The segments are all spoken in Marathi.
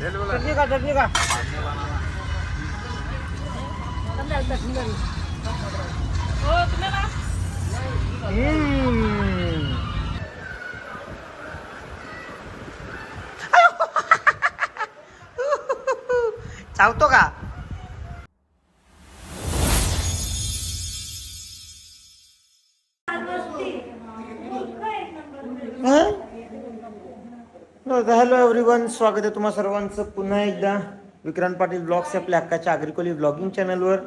चटणी का चटणी का हम्म. चावतो का हॅलो एव्हरीवन स्वागत आहे तुम्हा सर्वांचं. पुन्हा एकदा विक्रांत पाटील ब्लॉग्स आपल्या हक्काच्या अग्रिकोली ब्लॉगिंग चॅनलवर.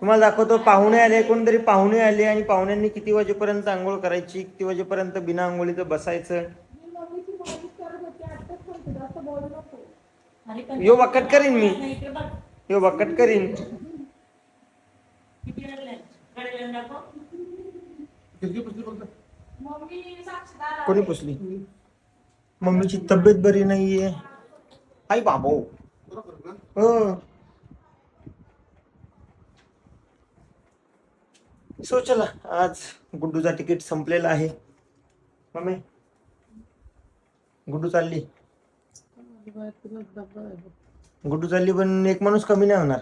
तुम्हाला दाखवतो पाहुणे आले कोणतरी पाहुणे आले आणि पाहुण्यांनी किती वाजेपर्यंत आंघोळ करायची किती वाजेपर्यंत बिना आंघोळीचं बसायचं? यो बकट करीन मी. यो वाकट करीन. कोणी पुसली? मम्मीची तब्येत बरी नाहीये. आई बाबो. सो चला आज गुड्डूचा तिकीट संपलेला आहे. मम्मी. गुड्डू चालली. गुड्डू चालली पण एक माणूस कमी नाही होणार.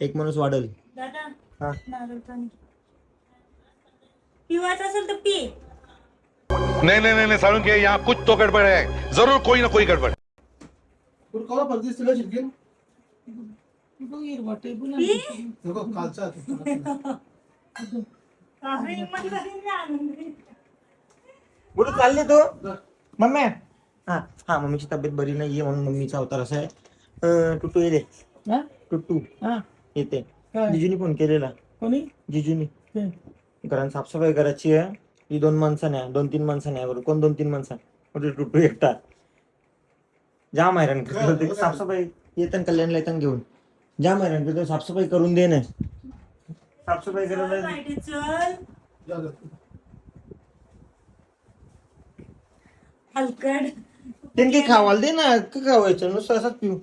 एक माणूस वाढल. दादा. हा. पिवायचं असेल तर पी. नहीं नहीं नहीं नहीं सारुण के यहाँ कुछ तो गड़बड़ है। जरूर कोई ना कोई गड़बड़. गुड्डू चालली तू मम्मी। हा हा मम्मीची तब्येत बरी नाहीये म्हणून मम्मीचा अवतार असा आहे. अं, टुटू येते टुट्टू येते. जिजूनी फोन केलेला. कोणी? जिजूनी. घरात साफसफाई करायची आहे. ही दोन माणसाने आहे दोन तीन माणसाने आहे बरोबर कोण दोन तीन माणसं? म्हणजे टुटू एकटा जाम हैराण करतो साफसफाई येतं कल्याणला येतं घेऊन. जाम हैराण करतो साफसफाई करून दे ना साफसफाई करायला हलकड. त्यांनी काही खावायला दे ना का खावायचं? नुसतं असंच पिऊ.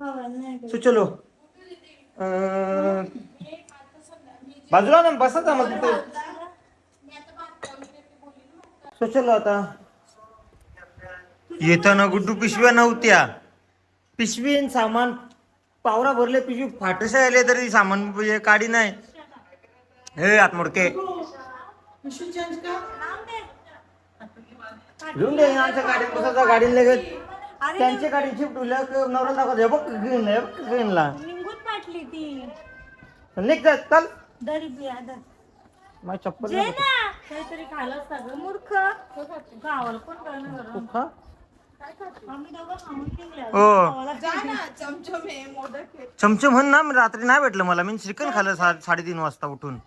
हवा नाही सो चलो. अं, बाजूला ना बसा मग चलो आता? येताना गुड्डू पिशव्या नव्हत्या. पिशवी आणि सामान पावरा भरले पिशवी फाटशा आले तरी सामान म्हणजे काढी नाही. हे आतमोडके घेऊन दे आमच्या गाडीत बसायचा गाडीला लगेच. त्यांची गाडी शिफ्ट होईल नवरा दाखवत हे बघ घेऊन हे बघ घेऊनला निघून पाटली ती. निघ चल. दरी माझी चप्पल काहीतरी खायला सगळं मूर्ख. गावाला कोण कळणार तू खा आम्ही दोघं खाऊन निघले हो. गावाला चमचम म्हण ना मी रात्री नाही भेटलं मला. मी चिकन खाल्लं सा- साडेतीन वाजता उठून.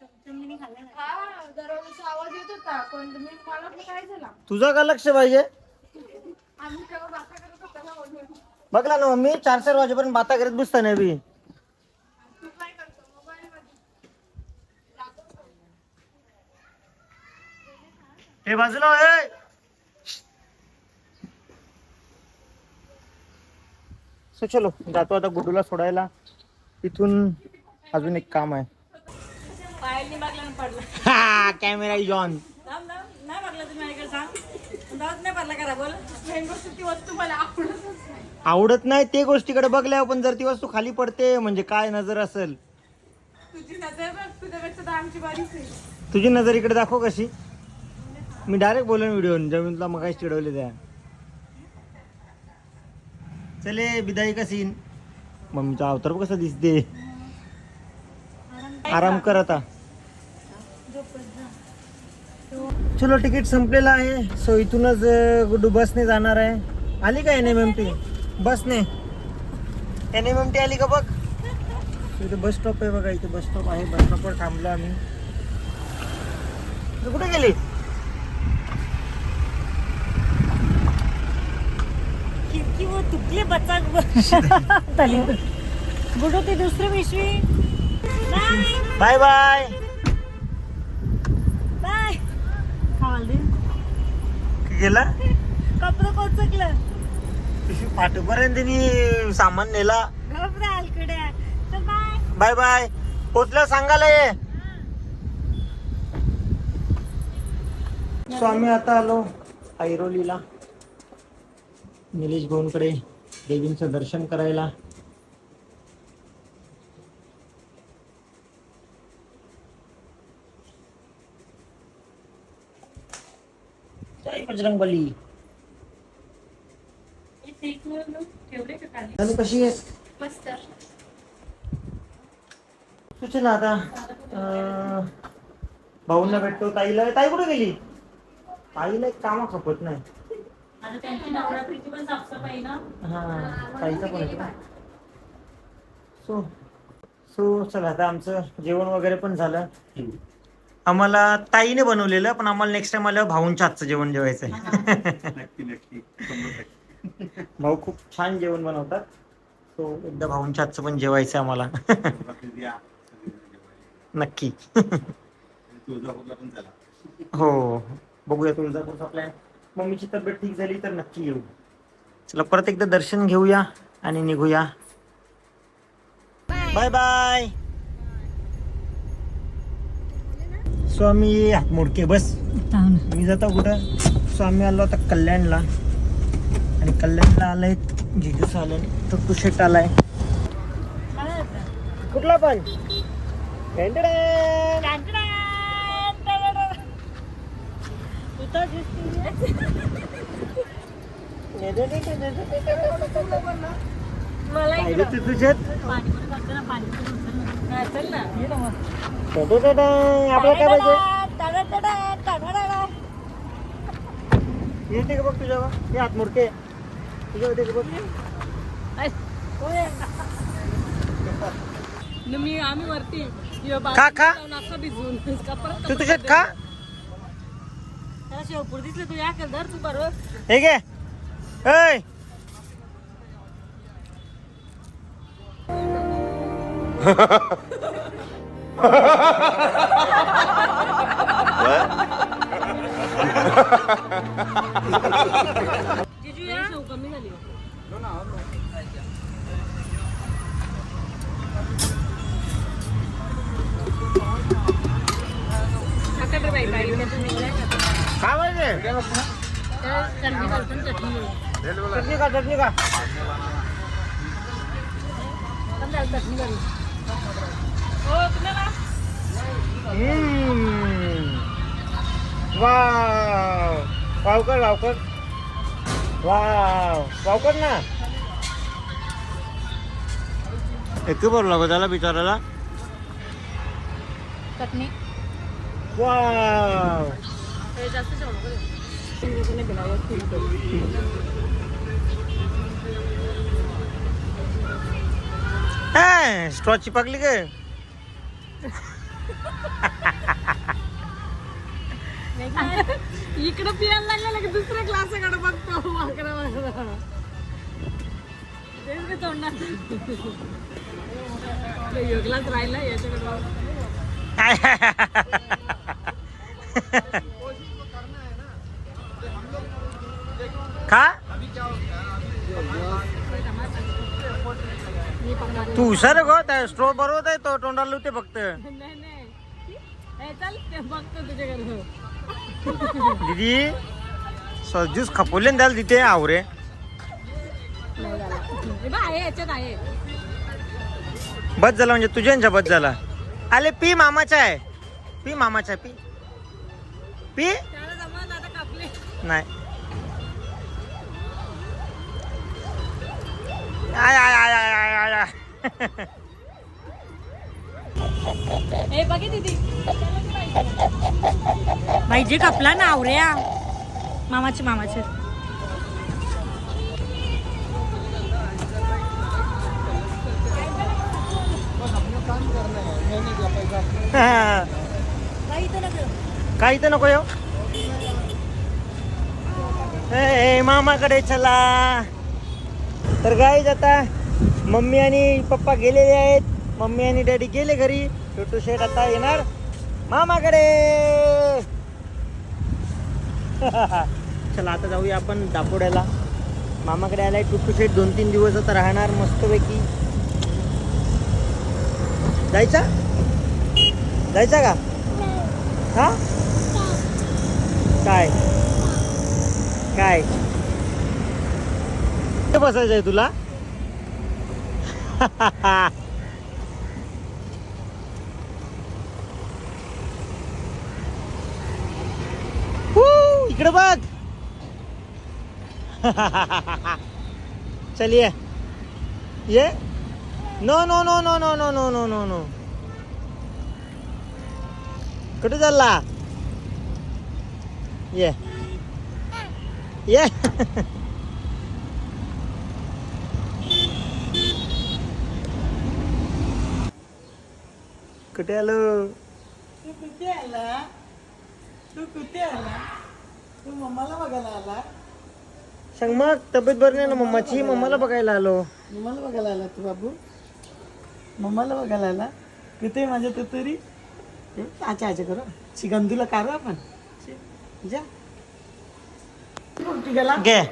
चमचमीने खाल्लं. नाही. आवाज येत होता पण मी मला वाटलं काय झाला तुझं का लक्ष पाहिजे? आम्ही तेव्हा बाता करत होता ना म्हणून बघला ना मम्मी चार चार वाजेपर्यंत बाता करत बसता नाही बी तू काय करतो मोबाईल मध्ये हे बाजूला ए सो चलो जातो आता गुड्डूला सोडायला. इथून अजून एक काम आहे. हा कॅमेरा जॉन थांब, थांब. नाही मागला तुम्ही माझ्याकडे सांग दात नाही पडला करा बोल. मेन गोष्ट ती वस्तू मला आवडतच नाही. आवडत नाही ते गोष्टीकडे बघल्या पण जर ती वस्तू खाली पडते म्हणजे काय नजर असेल? तुझी नजर इकडे दाखव कशी. मी डायरेक्ट बोलेन व्हिडिओ जमीनला मग काय चिडवले त्या. चले बिदाई का सीन मम्मीचा अवतार कसं कसा दिसते. आराम कर आता. चलो तिकीट संपलेलं आहे. सो इथूनच अं, गुड्डू बसने जाणार आहे. आली का एन एम एम टी बसने एन एम एम टी आली का बघ? इथे बस स्टॉप आहे बघा. इथे बस स्टॉप आहे. बस स्टॉपवर थांबलो आम्ही. तू कुठे गेली बच्चा गुडू ती दुसरी पिशवी. Bye bye. बाय. बाय खावाल दे. गेला? कपडं कोचकलं. पिशवी फाटेपर्यंत त्यांनी सामान नेला. बाय. Bye bye. पोचलं सांगायला ये. सो आम्ही आता आलो ऐरोलीला. निलेश भाऊंकडे. देवींचं दर्शन करायला. जय बजरंग बली आणि कशी मस्त. तू चल आता. अं, भाऊंना भेटतो ताईला. ताई कुठे गेली? ताईला एक कामा खपत नाही. आता त्यांची नवरात्रीची पण साफसफाई ना? हा ताईचा पण येतो सो सो चला आता आमचं जेवण वगैरे पण झालं. आम्हाला ताईने बनवलेलं पण आम्हाला नेक्स्ट टाइम आल्यावर भाऊंच्या हातचं जेवण जेवायचं आहे भाऊ खूप छान जेवण बनवतात. सो एकदा भाऊंच्या हातचं पण जेवायचं आहे आम्हाला नक्की. हो बघूया तुळजापूरचा प्लॅन मम्मीची तब्येत ठीक झाली तर नक्की येऊ. चला परत एकदा दर्शन घेऊया आणि निघूया. बाय बाय स्वामी हात मोडके बस. मी जातो कुठं? स्वामी आलो आता कल्याणला. आणि कल्याणला आलाय जिजूस आलाय तो तुषेट आलाय. कुठला पण. मला काय रे टुट्टू शेट पाणीपुरी खायचं ना पाणीपुरी उचल ना. हा, चल ना. ये ना मग. टुटू आपलं काय पाहिजे? येते का बघ तुझ्या हे हात मोडके तुझ्या होते का बघ. न मी आम्ही वरती. यो खा, बाजूला खा. जाऊन का परत तू तुझ्यात खा. त्याला शेवपूर दिसलं तू या धर तू बरोबर हे जिजू या. कमी झाली. चटणी चटणी का चटणी का तुम्हाला हम्म. वाव. वावकर ना? एक बरं लागो त्याला बिचारायला चटणी वाव. हे जास्त शेव नको देऊ. नाही बिना, एक फुल करू. स्ट्रॉ चिपकली काय इकडं पियाला लागलं की दुसऱ्या क्लासाकडे बघतो वाकडा वाकडा तेच मी तोंडात योगलाच राहिला याच्याकडे बघ. खा तू हुशार आहे गो त्या स्ट्रो बरोबर आहे तो तोंडाला होते फक्त. नाही नाही. चल ते बघतो तुझ्याकडे. दीदी सज्जूस खपवले ना त्याला तिथे आवरे. नाही झाला. हे बघ आहे याच्यात आहे. बस झाला म्हणजे तुझ्यांच्या बस झाला. आले पी मामाचा आहे. पी मामाचा आहे पी. पी? त्याला जमत आता कापले. नाही. आय आय आय आय आय आय आय. पाहिजे कापला ना आवऱ्या मामाचे मामाचे. काही तर नको येऊ. ए मामाकडे चला. तर काय जाता मम्मी आणि पप्पा गेलेले आहेत. मम्मी आणि डॅडी गेले घरी. छोटू शेट आता येणार. मामाकडे. चला आता जाऊया आपण दापोड्याला. मामाकडे आलाय टुटू शेट दोन तीन दिवस आता राहणार मस्तपैकी. जायचा? जायचा का? हा? काय? काय? बसायचं आहे तुला? इकडे बघ. चलिये. ये. No no no no no no no no no no कुठे चालला? ये. ये. कुठे आलो तू कुठे आला तू कुठे आला तू मम्माला बघायला आला सांग मग तब्येत बरी नाही ना मम्माची मम्माला बघायला आलो मम्माला बघायला आला तू बाबू मम्माला बघायला आला कुठे आहे माझ्या तू तरी हे, आच्या आच्या करू चिकंदूला काढू आपण शी, जा तू कुठे गेला घे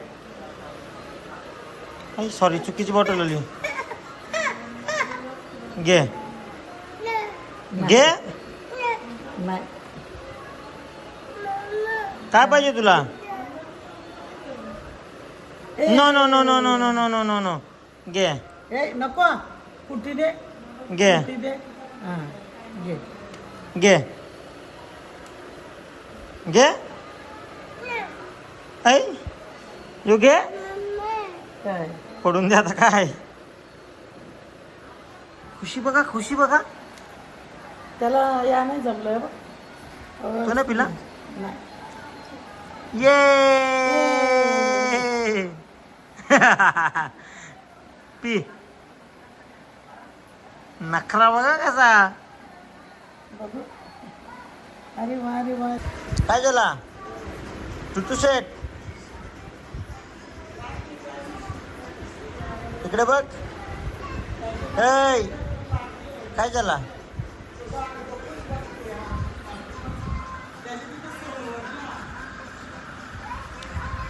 सॉरी चुकीची बॉटल आली घे घे. काय पाहिजे तुला? No no no no no no no no no no घे. ए नको. कुठे दे? घे. हां घे. घे. ऐ यो घे. काय? पडून दे आता काय. खुशी बघा खुशी बघा. त्याला या नाही जमलं बघ. तो ना पिला? नाही. ये! पी. नखरा बघा कसा. अरे वा अरे वा. काय झाला तुतू शेट इकडे बघ. काय झाला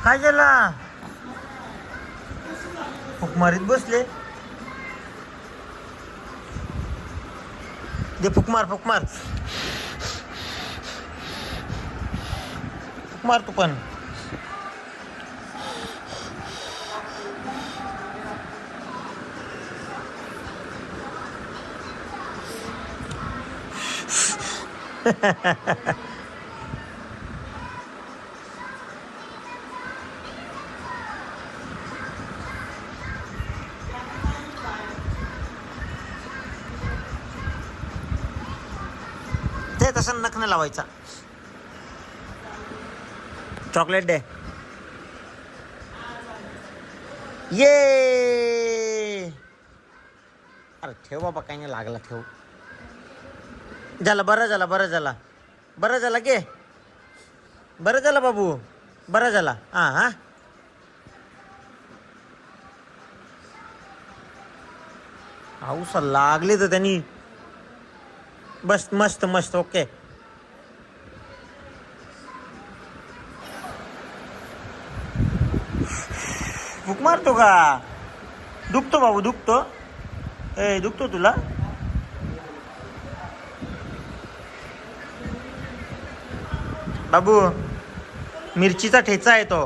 काय केला? फुकमारीत बसले. दे फुकमार फुकमार फुकमार तू पण. कसं तसं नख नाही लावायचा? चॉकलेट डे ये! अरे ठेव बाबा काही नाही लागला ठेव. झाला बरं झाला बरं झाला. बरं झाला के? बरं झाला बाबू बरं झाला. हां हां. हाऊस लागले तर त्यांनी बस मस्त मस्त ओके. भूक मारतो का? दुखतो भाऊ दुखतो. ए दुखतो तुला? बाबू मिरचीचा ठेचा आहे तो.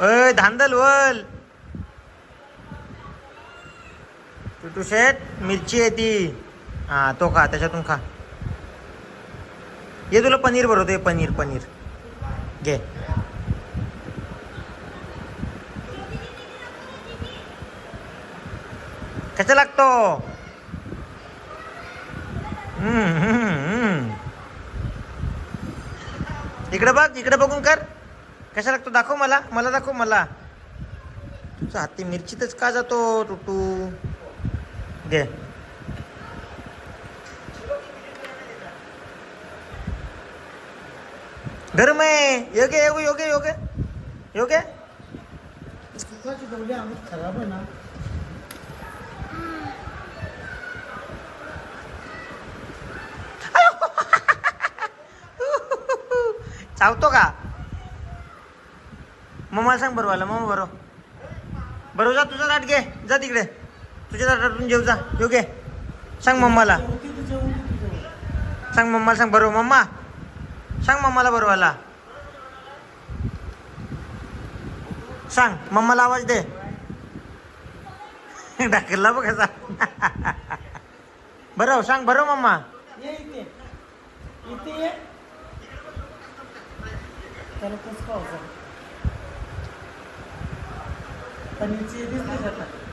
अय धांदल वल. टुटू शेट मिरची आहे ती. हा तो खा त्याच्यातून खा. ये तुला पनीर भरवते पनीर पनीर. घे. कसा लागतो? हम्म, इकडे बघ इकडे बघून कर. कशा लागतो? दाखव मला मला दाखव मला. तुझा हाती मिरचीतच का जातो टुटू? घे. गरम आहे. योग्य योग्य योग्य योग्य. योग्य? खराब आहे ना. चावतो का? मम्माला सांग बरोबर आला मम्मा बरो. बरोबर जा तुझा ताट घे. जा तिकडे. तुझ्या ताटातून जेव जा. घे सांग मम्माला. सांग मम्माला सांग. बरोबर मम्मा. सांग मम्माला बरोबर सांग मम्माला आवाज दे. ढकलला बघ कसा बरं सांग बरं मम्मा. पनीरची दिसते जातात